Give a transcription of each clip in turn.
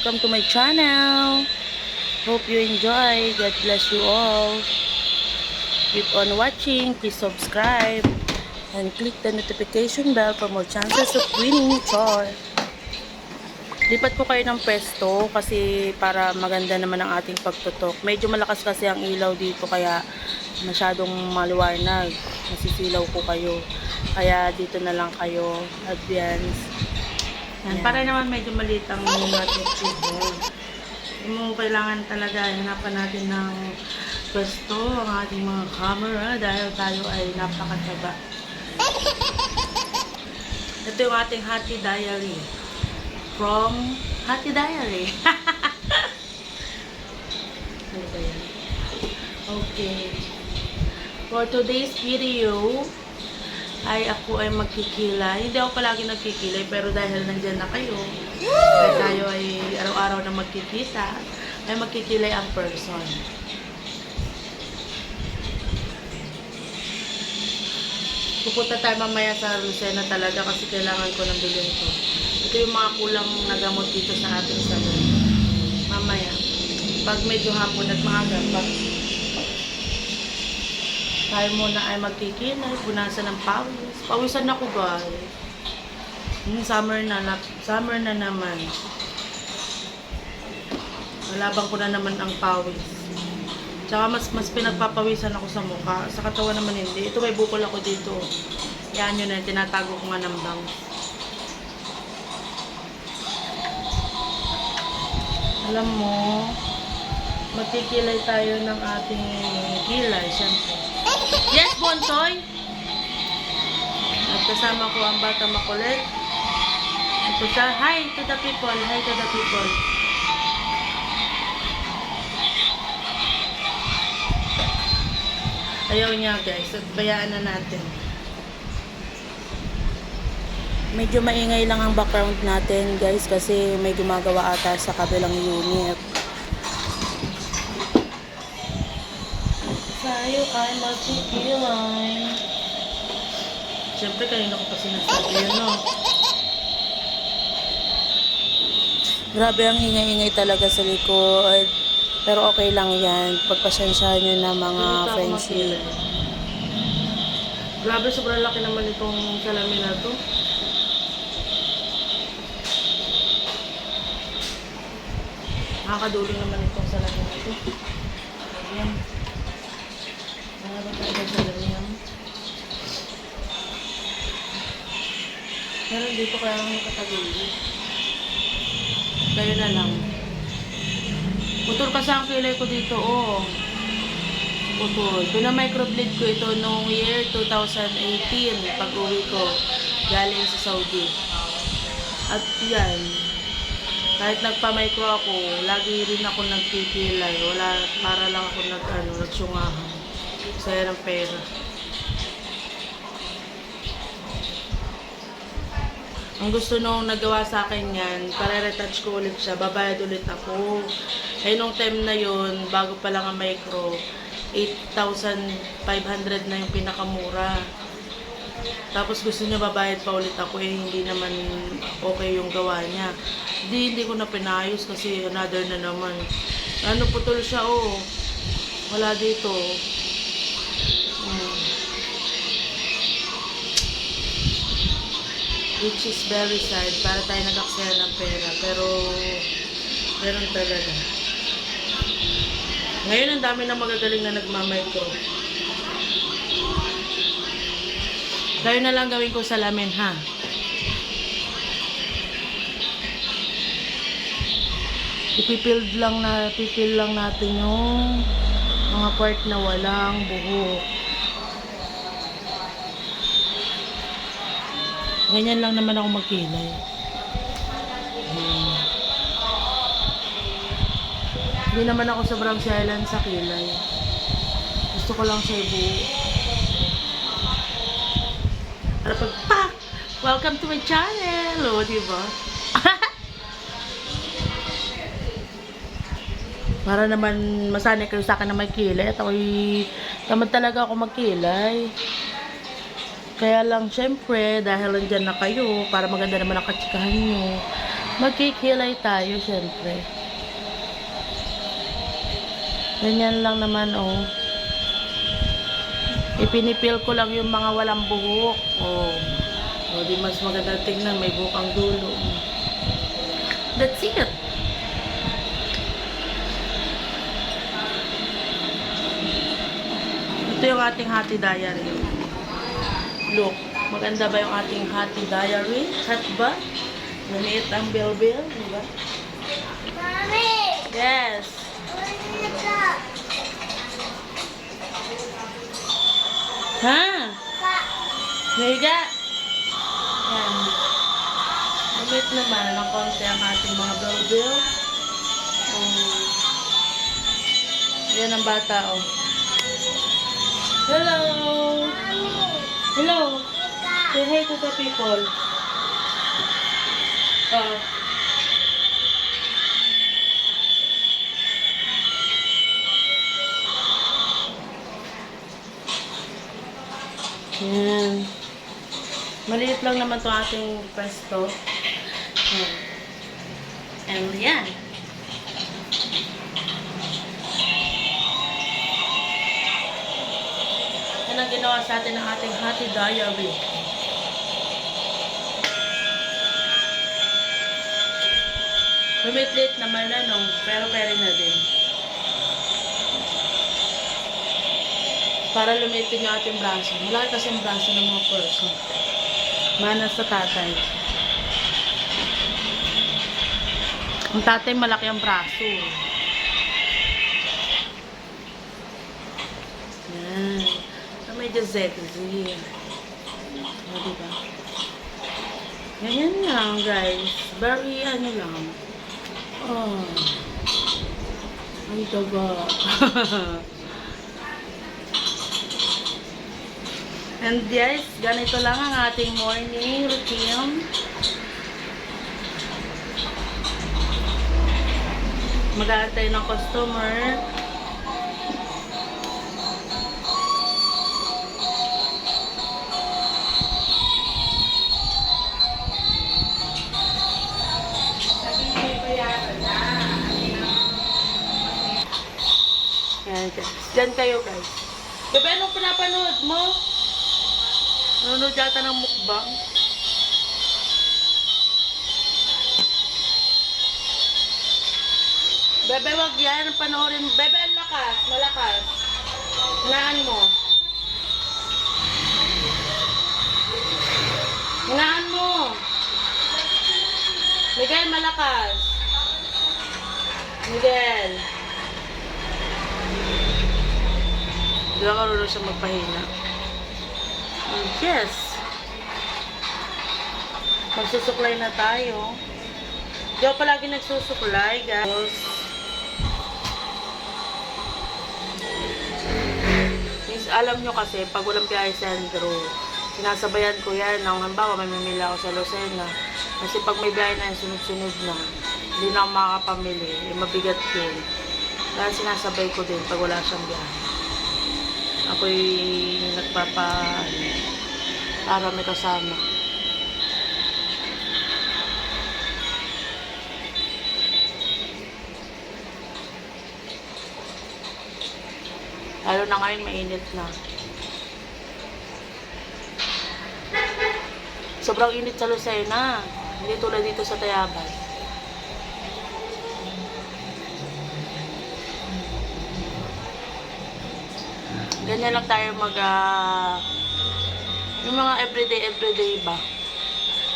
Welcome to my channel. Hope you enjoy. God bless you all. Keep on watching. Please subscribe. And click the notification bell for more chances of winning. Char. Lipat ko kayo ng pwesto kasi para maganda naman ang ating pagtutok. Medyo malakas kasi ang ilaw dito kaya masyadong maliwanag. Masisilaw ko kayo. Kaya dito na lang kayo. Advance. Yan. Para naman medyo maliit ang tube. Hindi mo kailangan talaga hanapan natin ng pwesto ang ating mga camera dahil tayo ay napakataba. Ito yung ating Hati Diary from Hati Diary. ano ba yan? Okay. For today's video, ay ako ay magkikilay. Hindi ako palagi nagkikilay, pero dahil nandyan na kayo, at tayo ay araw-araw na magkikita, ay magkikilay ang person. Pupunta tayo mamaya sa Lucena talaga kasi kailangan ko ng bilhin ko. Ito yung mga kulang na gamot dito sa ating salon. Mamaya. Pag medyo hapon at maaga, pag tayo muna ay magkikinay, punasan ng pawis. Pawisan ako guys. Hmm, summer na, na, summer na naman. Malabang ko na naman ang pawis. Tsaka mas, mas pinagpapawisan ako sa mukha. Sa katawan naman hindi. Ito may bukol ako dito. Yan yun na, tinatago ko nga ng bangs. Alam mo, magkikilay tayo ng ating kilay, syempre. Yes, Bonsoy! At kasama ko ang bata makulit. Ito siya. Hi to the people. Hi to the people. Ayaw niya guys. At bayaan na natin. Medyo maingay lang ang background natin guys kasi may gumagawa ata sa kabilang unit. Tayo ay magkikilay. Siyempre, kanina ko pa sinasabi yun, no? Grabe ang ingay-ingay talaga sa likod. Pero okay lang yan. Pagpasensyahan nyo na mga friendship. Grabe, sobrang laki naman itong salamin na to. Nakakadulo naman itong salamin na to. Ayan. Pero dito kaya ako nakatagili. Kayo na lang. Putol kasi ang kilay ko dito, oh. Putol. Pina-microblade ko ito noong year 2018, pag-uwi ko. Galing sa Saudi. At yan, kahit nagpa-micro ako, lagi rin ako nagkikilay. Wala, para lang ako nag, ano, nagsungahan. Saya ng pera. Ang gusto nung nagawa sa akin yan, para retouch ko ulit siya, babayad ulit ako. Eh, nung time na yon bago pa lang ang micro, 8,500 na yung pinakamura. Tapos gusto niya babayad pa ulit ako, eh hindi naman okay yung gawa niya. Hindi, hindi ko na pinayos kasi another na naman. Ano, putol siya, oh. Wala dito. Which is very sad. Para tayo nag-aksaya ng pera pero meron talaga. Ngayon ang dami na magagaling na nagmamicro. Tayo na lang gawin ko salamin ha? Ipipild lang na pipil lang natin yung mga part na walang buhok Ganyan lang naman ako magkilay. Hmm. Hindi naman ako sobrang silent sa kilay. Gusto ko lang siya ibuo. Para pag pak! Welcome to my channel! O, diba? Para naman masanay kayo sa akin na may kilay at ako'y tamad talaga ako magkilay. Kaya lang, syempre, dahil nandyan na kayo, para maganda naman ang katsikahan nyo, Magkikilay tayo, syempre. Ganyan lang naman, oh. Ipinipil ko lang yung mga walang buhok. Oh. Oh, di mas maganda tingnan, may buhok ang dulo. That's it. Ito yung ating hati diary. Look, maganda ba yung ating hati diary? Hot ba? Maliit ang bell-bell, di ba? Mami! Yes. Ha? Nahiga? Yan. Maliit naman ng konti ang ating mga bell-bell. Oh. Yan ang bata, oh. Hello! Mami! Hello! Say hi to the people. Oh. Yan. Maliit lang naman to ating pwesto. And yan. Ginawa sa atin ng ating hati diary. Lumitlit naman na no, pero pwede na din. Para lumitin yung ating braso. Malaki kasi ang braso ng mga person. Mana sa tatay. Ang tatay malaki ang braso. Yan. Medyo sexy. O, diba? Ganyan lang, guys. Very, ano lang. Oh. Ang daga. And guys, ganito lang ang ating morning routine. Mag-aantay ng customer. Diyan kayo, guys. Bebe, anong pinapanood mo? Nanonood yata ng mukbang. Bebe, wag yan. Panoorin. Bebe, ang lakas. Malakas. Hinaan mo. Hinaan mo. Miguel, malakas. Miguel. Di ba marunong siya magpahina? And yes. Magsusuklay na tayo. Di ako palagi nagsusuklay, guys. Means, alam nyo kasi, pag walang biyahe Andrew, sinasabayan ko yan. Nang halimbawa, may mamila ako sa Lucena. Kasi pag may biyahe na sunod-sunod na, hindi na ako makakapamili. Eh, mabigat yun. Kaya sinasabay ko din pag wala siyang biyahe ako'y nagpapa ano, para may kasama. Lalo na ngayon mainit na. Sobrang init sa Lucena. Hindi tulad dito sa Tayabas. Ganyan lang tayo mag ah, yung mga everyday everyday ba?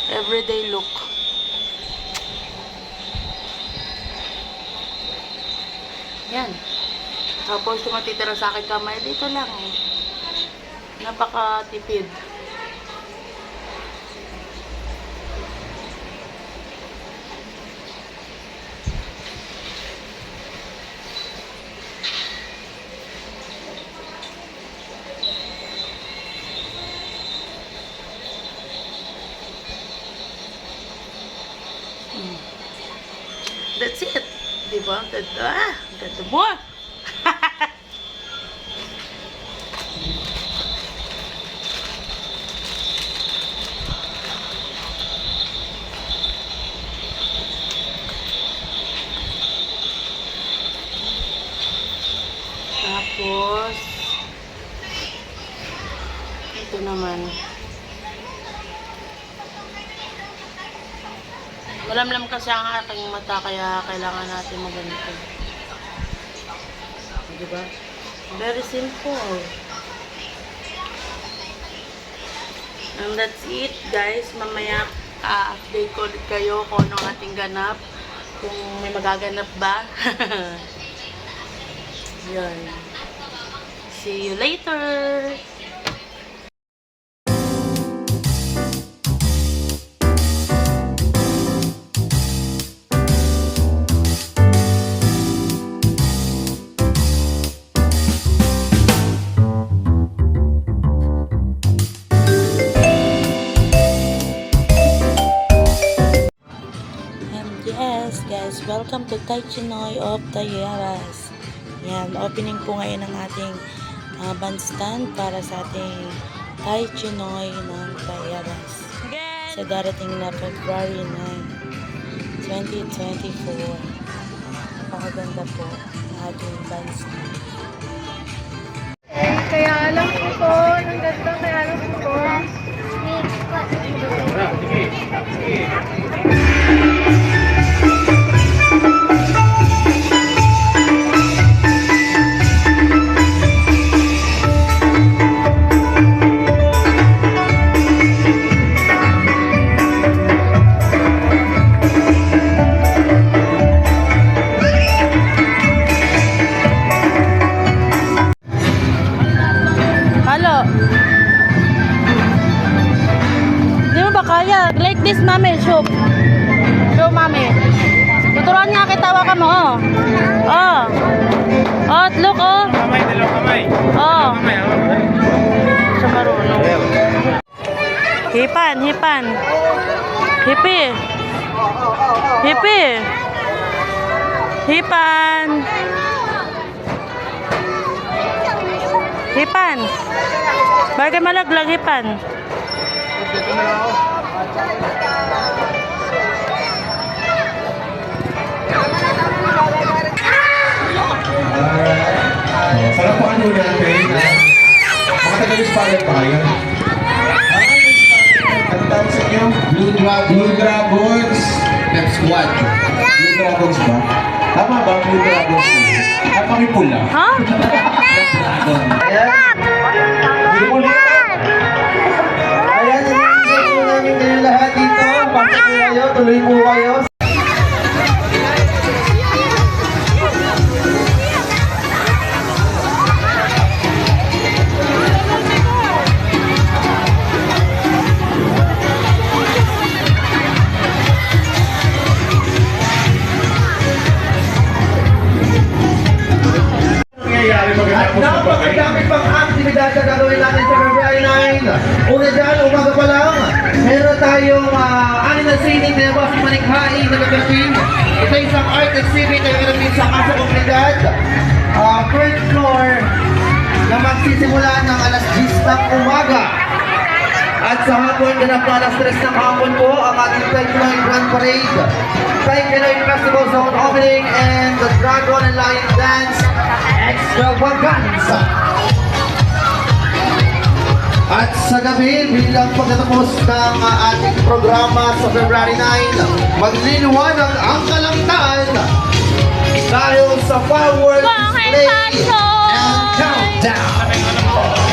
Everyday look. Yan. Tapos yung matitira sa akin kamay, dito lang. Napaka-tipid. That's it. Di ba? Ganda. Ah, ganda mo. Ito naman. Malamlam kasi ang aking mata kaya kailangan natin maganito. Diba? Very simple. And that's it guys. Mamaya a-update ko ulit kayo kung anong ating ganap. Kung may magaganap ba. Yun. See you later! Welcome to Tai Chinoy of Tayeras. Yan, opening po ngayon ng ating uh, bandstand para sa ating Tai Chinoy ng Tayeras. Sa darating na February 9, 2024. Napakaganda po ang ating bandstand. Kaya alam ko po, ang ganda, kaya alam ko po. Halo. This, mami. Show. Show, mami. Tuturuan nga kita. Hawakan mo, oh. Oh. Oh, look, oh. Kamay, dalawang kamay. Oh. Kamay, kamay. Sa marunong. Hipan, hipan. Hipi. Hipi. Hipan. Hipan. Bagay malaglag, hipan. Uh, Palapakan mo natin. Mga taga-Hispanic pa kayo. Ano tawag sa inyo? Blue Dragons. Blue Dragons. Pep Squad. Blue Dragons ba? Tama ba? Blue Dragons. Ah, kami pula. Ha? Ayan. Tuloy po kayo. Napakadami pang aktibidad na gagawin natin sa February 9. Una dyan, umaga pa lang, meron tayong uh, anin na sining na Boss Manikhain na gagawin. Ito isang art exhibit na gagawin sa Casa Comunidad. Uh, first floor na magsisimula ng alas 10 ng umaga. At sa hapon, ganap na alas 3 ng hapon po ang ating Pinoy Grand Parade. Pinoy Festival Zone Opening and the Dragon and Lion Dance Extravaganza. At sa gabi, bilang pagkatapos ng uh, ating programa sa February 9, magliliwanag ang kalangitan dahil sa fireworks display and countdown.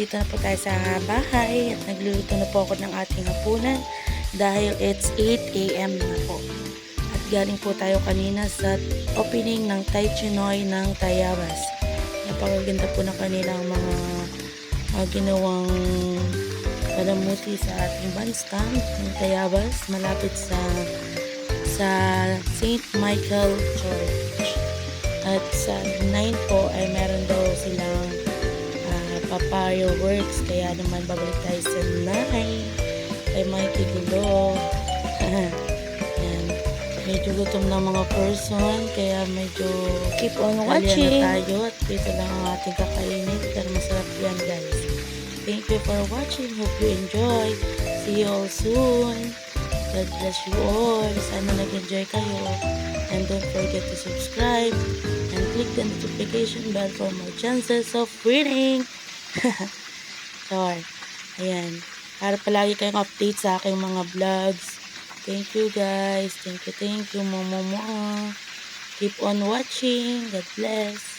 Nandito na po tayo sa bahay at nagluluto na po ako ng ating hapunan dahil it's 8 a.m. na po. At galing po tayo kanina sa opening ng Tai Chinoy ng Tayabas. Napakaganda po ng kanilang mga uh, ginawang palamuti sa ating bandstand ng Tayabas malapit sa sa St. Michael Church. At sa 9 po ay meron daw silang papaya works kaya naman babalik tayo sa 9 kay Mikey Gulo. Yan. Medyo gutom na mga person kaya medyo Keep on watching. na tayo at dito lang ang ating kakainin pero masarap yan guys. Thank you for watching. Hope you enjoy. See you all soon. God bless you all. Sana nag-enjoy kayo. And don't forget to subscribe and click the notification bell for more chances of winning. Sorry. Ayan. Para palagi kayong update sa aking mga vlogs. Thank you guys. Thank you, thank you. Momo mo. Keep on watching. God bless.